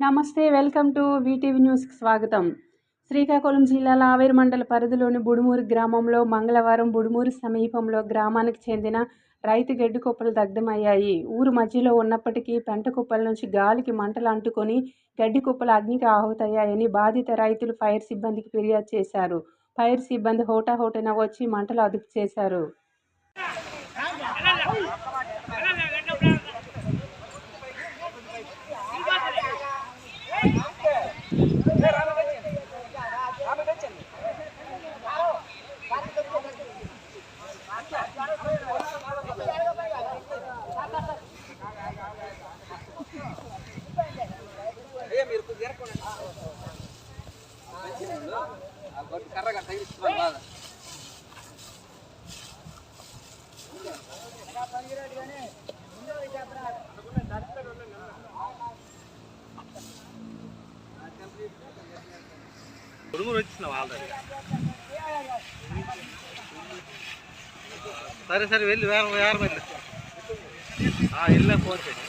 నమస్తే welcome to VTV న్యూస్కి స్వాగతం. శ్రీకాకుళం జిల్లాల ఆవేరు మండల పరిధిలోని బుడుమూరు గ్రామంలో మంగళవారం బుడుమూరు సమీపంలో గ్రామానికి చెందిన రైతు గడ్డి కుప్పలు దగ్ధమయ్యాయి. ఊరు మధ్యలో ఉన్నప్పటికీ పెంట కుప్పల నుంచి గాలికి మంటలు అంటుకొని గడ్డి కుప్పలు అగ్నికి ఆహుతయ్యాయని బాధిత రైతులు ఫైర్ సిబ్బందికి ఫిర్యాదు చేశారు. ఫైర్ సిబ్బంది హోటాహోటన వచ్చి మంటలు అదుపు చేశారు. కర్రగా తగిలిస్తున్నాను బాగా ఉడుమురు వచ్చినావు ఆల్రెడీ సరే సరే వెళ్ళి వేరే వేరే వెళ్ళి. వెళ్ళా ఫోన్ చేయండి